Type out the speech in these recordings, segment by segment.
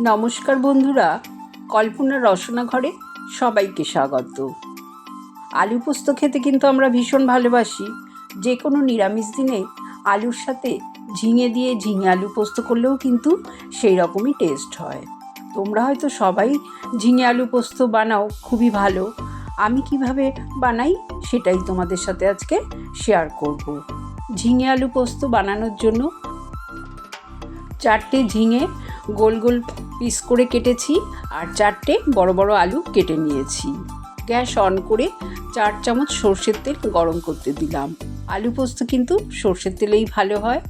নমস্কার বন্ধুরা, কল্পনা রসনা ঘরে সবাইকে স্বাগত। আলু পোস্ত খেতে কিন্তু আমরা ভীষণ ভালোবাসি। যে কোনো নিরামিষ দিনে আলুর সাথে ঝিঙে দিয়ে ঝিঙে আলু পোস্ত করলেও কিন্তু সেই রকমই টেস্ট হয়। তোমরা হয়তো সবাই ঝিঙে আলু পোস্ত বানাও, খুবই ভালো। আমি কীভাবে বানাই সেটাই তোমাদের সাথে আজকে শেয়ার করব। ঝিঙে আলু পোস্ত বানানোর জন্য চারটে ঝিঙে গোল গোল পিস করে কেটেছি আর চারটে বড় বড় আলু কেটে নিয়েছি। গ্যাস অন করে চার চামচ সর্ষের তেল গরম করতে দিলাম। আলু পোস্ত কিন্তু সর্ষের তেলেই ভালো হয়।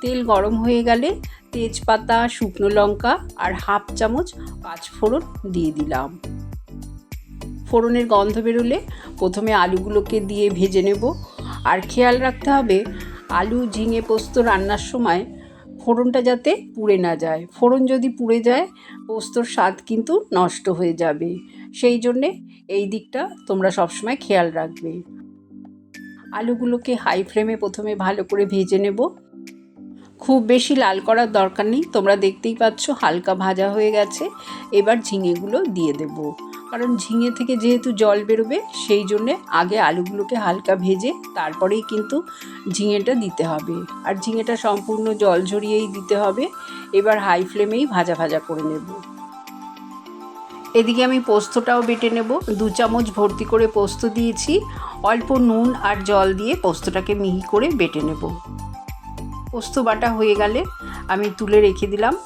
তেল গরম হয়ে গেলে তেজপাতা, শুকনো লঙ্কা আর হাফ চামচ পাঁচফোড়ন দিয়ে দিলাম। ফোড়নের গন্ধ বেরোলে প্রথমে আলুগুলোকে দিয়ে ভেজে নেব। আর খেয়াল রাখতে হবে, আলু, ঝিঙে পোস্ত রান্নার সময় ফোড়নটা যাতে পুড়ে না যায়। ফোড়ন যদি পুড়ে যায়, পোস্তর স্বাদ কিন্তু নষ্ট হয়ে যাবে। সেই জন্যে এই দিকটা তোমরা সবসময় খেয়াল রাখবে। আলুগুলোকে হাই ফ্লেমে প্রথমে ভালো করে ভেজে নেব। খুব বেশি লাল করার দরকার নেই, তোমরা দেখতেই পাচ্ছ হালকা ভাজা হয়ে গেছে। এবার ঝিঙেগুলো দিয়ে দেবো। কারণ ঝিঙে থেকে যেহেতু জল বেরোবে, সেই জন্যে আগে আলুগুলোকে হালকা ভেজে তারপরেই কিন্তু ঝিঙেটা দিতে হবে। আর ঝিঙেটা সম্পূর্ণ জল ঝরিয়েই দিতে হবে। এবার হাই ফ্লেমেই ভাজা ভাজা করে নেব। এদিকে আমি পোস্তটাও বেটে নেব। দু চামচ ভর্তি করে পোস্ত দিয়েছি। অল্প নুন আর জল দিয়ে পোস্তটাকে মিহি করে বেটে নেব। পোস্ত বাটা হয়ে গেলে আমি তুলে রেখে দিলাম।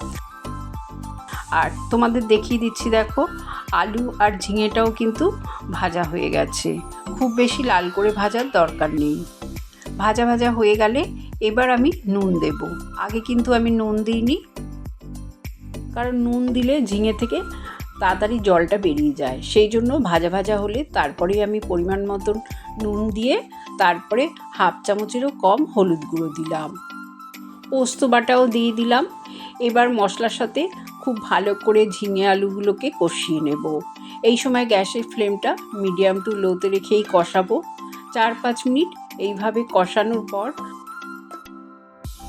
আর তোমাদের দেখিয়ে দিচ্ছি, দেখো আলু আর ঝিঙেটাও কিন্তু ভাজা হয়ে গেছে। খুব বেশি লাল করে ভাজার দরকার নেই। ভাজা ভাজা হয়ে গেলে এবার আমি নুন দেব। আগে কিন্তু আমি নুন দিইনি। কারণ নুন দিলে ঝিঙে থেকে তাড়াতাড়ি জলটা বেরিয়ে যায়। সেই জন্য ভাজা ভাজা হলে তারপরেই আমি পরিমাণ মতন নুন দিয়ে তারপরে হাফ চামচেরও কম হলুদ গুঁড়ো দিলাম। পোস্ত বাটাও দিয়ে দিলাম। এবার মশলার সাথে খুব ভালো করে ঝিঙে আলুগুলোকে কষিয়ে নেব। এই সময় গ্যাসের ফ্লেমটা মিডিয়াম টু লোতে রেখেই কষাবো। চার পাঁচ মিনিট এইভাবে কষানোর পর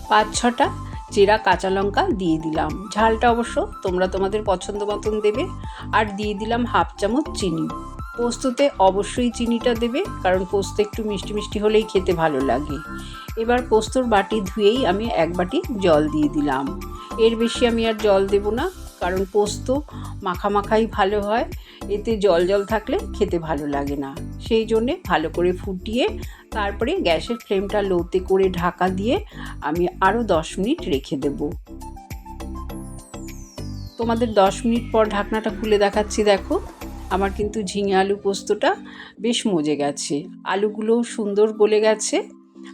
পাঁচ ছটা চেরা কাঁচা লঙ্কা দিয়ে দিলাম। ঝালটা অবশ্য তোমরা তোমাদের পছন্দ মতন দেবে। আর দিয়ে দিলাম হাফ চামচ চিনি। পোস্ততে অবশ্যই চিনিটা দেবে, কারণ পোস্ত একটু মিষ্টি মিষ্টি হলেই খেতে ভালো লাগে। এবার পোস্তর বাটি ধুয়েই আমি এক বাটি জল দিয়ে দিলাম। এর বেশি আমি আর জল দেব না, কারণ পোস্ত মাখা মাখাই ভালো হয়। এতে জল জল থাকলে খেতে ভালো লাগে না। সেই জন্যে ভালো করে ফুটিয়ে তারপরে গ্যাসের ফ্লেমটা লোতে করে ঢাকা দিয়ে আমি আরও দশ মিনিট রেখে দেব। তোমাদের দশ মিনিট পর ঢাকনাটা খুলে দেখাচ্ছি, দেখো। আমার কিন্তু ঝিঙে আলু পোস্তটা বেশ মজে গেছে। আলুগুলো সুন্দর গলে গেছে।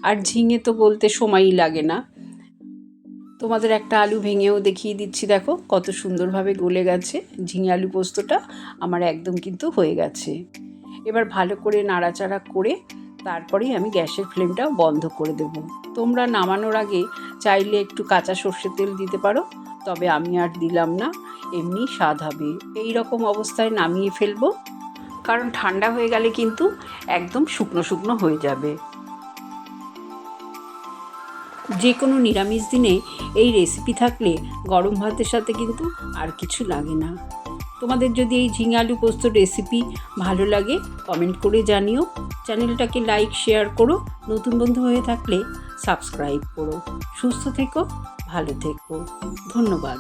আর ঝিঙে তো বলতে সময়ই লাগে না। তোমাদের একটা আলু ভেঙেও দেখিয়ে দিচ্ছি, দেখো কত সুন্দরভাবে গলে গেছে। ঝিঙে আলু পোস্তটা আমার একদম কিন্তু হয়ে গেছে। এবার ভালো করে নাড়াচাড়া করে তারপরেই আমি গ্যাসের ফ্লেমটা বন্ধ করে দেব। তোমরা নামানোর আগে চাইলে একটু কাঁচা সর্ষের তেল দিতে পারো, তবে আমি আর দিলাম না, এমনি স্বাদ হবে। এই রকম অবস্থায় নামিয়ে ফেলব, কারণ ঠান্ডা হয়ে গেলে কিন্তু একদম শুকনো শুকনো হয়ে যাবে। যে কোনো নিরামিষ দিনে এই রেসিপি থাকলে গরম ভাতের সাথে কিন্তু আর কিছু লাগে না। তোমাদের যদি এই ঝিঙে আলু পোস্ত রেসিপি ভালো লাগে কমেন্ট করে জানিও। চ্যানেলটাকে লাইক শেয়ার করো। নতুন বন্ধু হয়ে থাকলে সাবস্ক্রাইব করো। সুস্থ থেকো, ভালো থেকো। ধন্যবাদ।